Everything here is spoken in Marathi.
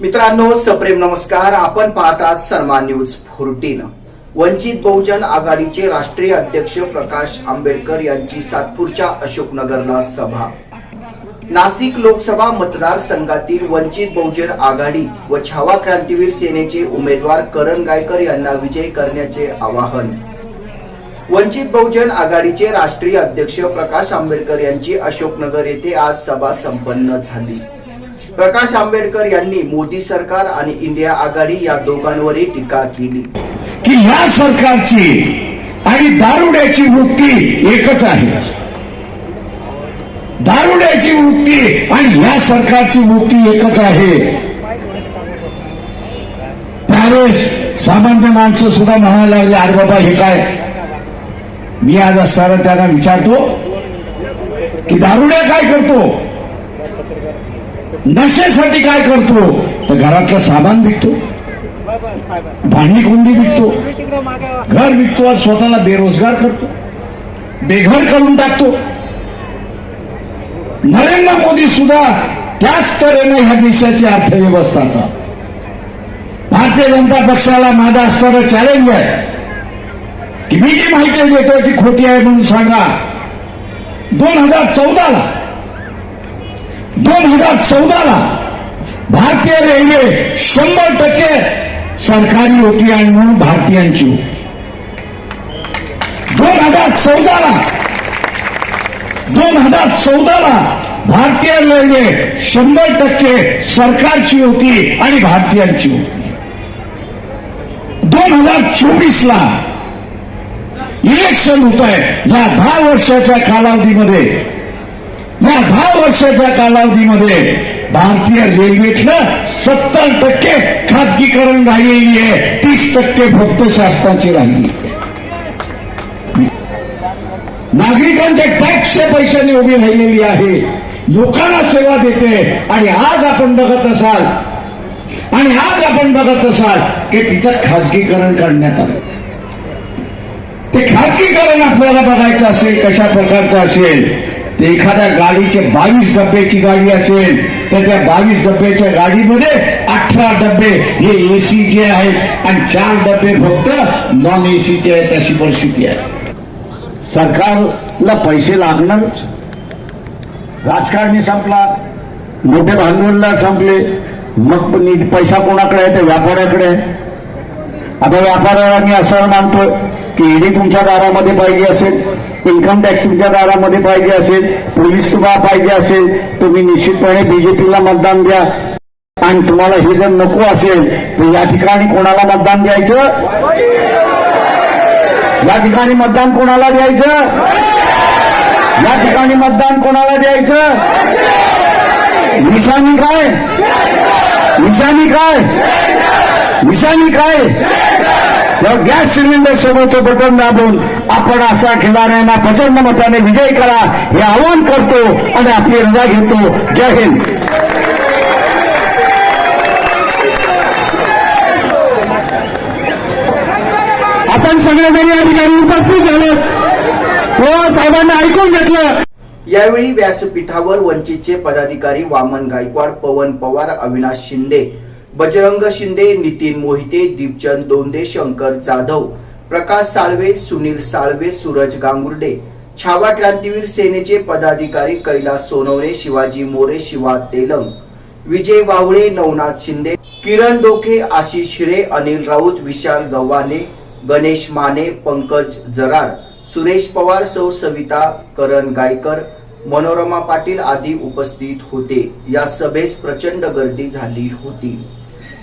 मित्रांनो सप्रेम नमस्कार. आपण पाहतात सन्मान न्यूज फोर्टीन. वंचित बहुजन आघाडीचे राष्ट्रीय अध्यक्ष प्रकाश आंबेडकर यांची सातपूरच्या अशोकनगरला सभा. नाशिक लोकसभा मतदारसंघातील वंचित बहुजन आघाडी व छावा क्रांतीवीर सेनेचे उमेदवार करण गायकर यांना विजय करण्याचे आवाहन. वंचित बहुजन आघाडीचे राष्ट्रीय अध्यक्ष प्रकाश आंबेडकर यांची अशोकनगर येथे आज सभा संपन्न झाली. प्रकाश आंबेडकर यांनी मोदी सरकार आणि इंडिया आघाडी या दोघांवरही टीका केली. की या सरकारची आणि दारुड्याची वृत्ती एकच आहे. दारुड्याची वृत्ती आणि या सरकारची वृत्ती एकच आहे. त्यावेळेस सामान्य माणसं सुद्धा म्हणायला लागले अरे बाबा हे काय? मी आज असताना त्यांना विचारतो की दारुड्या काय करतो? नशेसाठी काय करतो? तर घरातलं सामान विकतो. भांडी कुंडी विकतो. घर विकतो आणि स्वतःला बेरोजगार करतो. बेघर करून टाकतो. नरेंद्र मोदी सुद्धा त्याच तऱ्हेने ह्या देशाची अर्थव्यवस्थाचा. भारतीय जनता पक्षाला माझा असणारं चॅलेंज आहे. की मी जी माहिती देतोय ती खोटी आहे म्हणून सांगा. दोन हजार चौदाला दोन हजार चौदाला भारतीय रेल्वे शंभर टक्के सरकारी होती आणि म्हणून भारतीयांची दोन हजार चौदाला दोन हजार चौदाला भारतीय रेल्वे शंभर टक्के सरकारची होती आणि भारतीयांची होती दोन हजार चोवीसला इलेक्शन होत आहे या दहा वर्षाच्या कालावधीमध्ये या दहा वर्षाच्या कालावधीमध्ये भारतीय रेल्वेतलं सत्तर टक्के खाजगीकरण राहिलेली आहे. तीस टक्के फक्त शासनाची राहिली. नागरिकांच्या टॅक्सच्या पैशाने उभी राहिलेली आहे. लोकांना सेवा देते. आणि आज आपण बघत असाल आणि आज आपण बघत असाल की तिचं खाजगीकरण करण्यात आलं. ते खाजगीकरण आपल्याला बघायचं असेल कशा प्रकारचं असेल ते एखाद्या गाडीचे बावीस डब्याची गाडी असेल तर त्या बावीस डब्याच्या गाडीमध्ये अठरा डबे हे एसीचे आहेत आणि चार डबे फक्त नॉन एसीचे आहेत अशी परिस्थिती आहे. सरकारला पैसे लागणारच. राजकारणी संपला मोठे भांडवलदार संपले मग पैसा कोणाकडे आहे? तर व्यापाऱ्याकडे आहे. आता व्यापाऱ्याला मी असं मानतोय की ईडी तुमच्या दारामध्ये पाहिजे असेल इन्कम टॅक्स तुमच्या दारामध्ये पाहिजे असेल पोलीस तुम्हाला पाहिजे असेल तुम्ही निश्चितपणे बीजेपीला मतदान द्या. आणि तुम्हाला हे जर नको असेल तर या ठिकाणी कोणाला मतदान द्यायचं? या ठिकाणी मतदान कोणाला द्यायचं? या ठिकाणी मतदान कोणाला द्यायचं? निशाणी काय? निशाणी काय? निशाणी काय? गॅस सिलेंडर समोरचं बटन दाबून आपण असा खिलाऱ्यांना प्रचंड मताने विजय करा हे आवाहन करतो आणि आपली रजा घेतो. जय हिंद. आपण सगळेजण या ठिकाणी उपस्थित झालो. हो, व साहेबांना ऐकून घेतलं. यावेळी व्यासपीठावर वंचितचे पदाधिकारी वामन गायकवाड पवन पवार अविनाश शिंदे बजरंग शिंदे नितीन मोहिते दीपचंद दोंदे शंकर जाधव प्रकाश साळवे सुनील साळवे सूरज गांगुर्डे छावा क्रांतीवीर सेनेचे पदाधिकारी कैलास सोनवणे शिवाजी मोरे शिवा तेलंग विजय वावळे नवनाथ शिंदे किरण डोके आशिष हिरे अनिल राऊत विशाल गव्हाणे गणेश माने पंकज जराड सुरेश पवार सौ सविता करण गायकर मनोरमा पाटील आदी उपस्थित होते. या सभेस प्रचंड गर्दी झाली होती.